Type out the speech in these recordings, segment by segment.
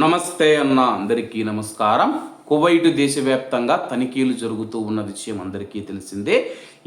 నమస్తే అన్న అందరికీ నమస్కారం. కువైట్ దేశవ్యాప్తంగా తనిఖీలు జరుగుతూ ఉన్న విషయం అందరికీ తెలిసిందే.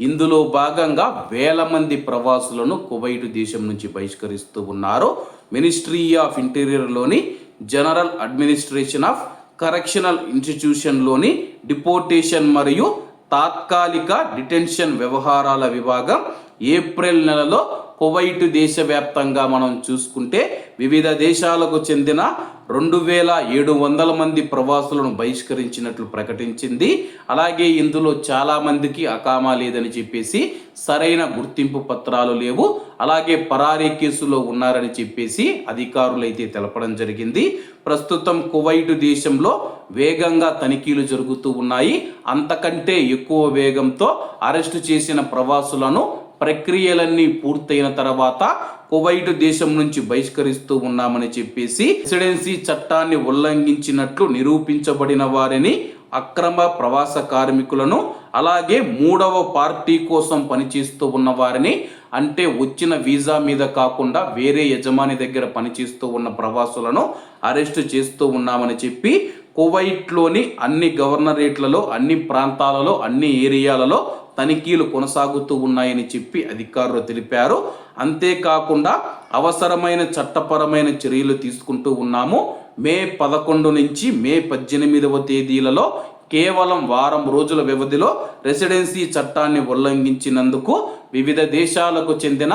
ఇందులో భాగంగా వేల మంది ప్రవాసులను కువైట్ దేశం నుంచి బహిష్కరిస్తూ ఉన్నారు. మినిస్ట్రీ ఆఫ్ ఇంటీరియర్లోని జనరల్ అడ్మినిస్ట్రేషన్ ఆఫ్ కరెక్షనల్ ఇన్స్టిట్యూషన్లోని డిపోర్టేషన్ మరియు తాత్కాలిక డిటెన్షన్ వ్యవహారాల విభాగం ఏప్రిల్ నెలలో కువైట్ దేశవ్యాప్తంగా మనం చూసుకుంటే వివిధ దేశాలకు చెందిన రెండు వేల ఏడు వందల మంది ప్రవాసులను బహిష్కరించినట్లు ప్రకటించింది. అలాగే ఇందులో చాలామందికి అకామా లేదని చెప్పేసి సరైన గుర్తింపు పత్రాలు లేవు. అలాగే పరారీ కేసులో ఉన్నారని చెప్పేసి అధికారులైతే తెలపడం జరిగింది. ప్రస్తుతం కువైట్ దేశంలో వేగంగా తనిఖీలు జరుగుతూ ఉన్నాయి. అంతకంటే ఎక్కువ వేగంతో అరెస్టు చేసిన ప్రవాసులను ప్రక్రియలన్నీ పూర్తయిన తర్వాత కువైట్ దేశం నుంచి బహిష్కరిస్తూ ఉన్నామని చెప్పేసి రెసిడెన్సీ చట్టాన్ని ఉల్లంఘించినట్లు నిరూపించబడిన వారిని అక్రమ ప్రవాస కార్మికులను అలాగే మూడవ పార్టీ కోసం పనిచేస్తూ ఉన్న వారిని అంటే వచ్చిన వీసా మీద కాకుండా వేరే యజమాని దగ్గర పనిచేస్తూ ఉన్న ప్రవాసులను అరెస్టు చేస్తూ ఉన్నామని చెప్పి కువైట్లోని అన్ని గవర్నరేట్లలో అన్ని ప్రాంతాలలో అన్ని ఏరియాలలో తనిఖీలు కొనసాగుతూ ఉన్నాయని చెప్పి అధికారులు తెలిపారు. అంతేకాకుండా అవసరమైన చట్టపరమైన చర్యలు తీసుకుంటూ ఉన్నాము. మే పదకొండు నుంచి మే పద్దెనిమిదవ తేదీలలో కేవలం వారం రోజుల వ్యవధిలో రెసిడెన్సీ చట్టాన్ని ఉల్లంఘించినందుకు వివిధ దేశాలకు చెందిన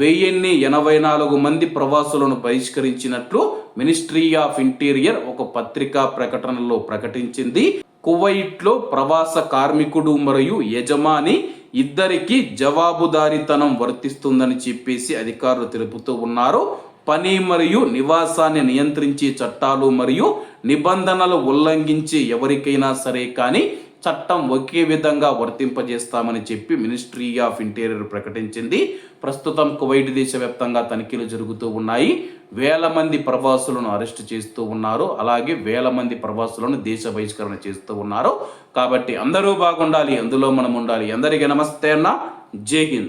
వెయ్యిన్ని ఎనభై నాలుగు మంది ప్రవాసులను బహిష్కరించినట్లు మినిస్ట్రీ ఆఫ్ ఇంటీరియర్ ఒక పత్రికా ప్రకటనలో ప్రకటించింది. కువైట్లో ప్రవాస కార్మికుడు మరియు యజమాని ఇద్దరికి జవాబుదారీతనం వర్తిస్తుందని చెప్పేసి అధికారులు తెలుపుతూ ఉన్నారు. పని మరియు నివాసాన్ని నియంత్రించే చట్టాలు మరియు నిబంధనలు ఉల్లంఘించి ఎవరికైనా సరే కానీ చట్టం ఒకే విధంగా వర్తింపజేస్తామని చెప్పి మినిస్ట్రీ ఆఫ్ ఇంటీరియర్ ప్రకటించింది. ప్రస్తుతం కువైట్ దేశవ్యాప్తంగా తనిఖీలు జరుగుతూ ఉన్నాయి. వేల మంది ప్రవాసులను అరెస్ట్ చేస్తూ ఉన్నారు. అలాగే వేల మంది ప్రవాసులను దేశ బహిష్కరణ చేస్తూ ఉన్నారు. కాబట్టి అందరూ బాగుండాలి. అందులో మనం ఉండాలి. అందరికీ నమస్తే అన్న. జై హింద్.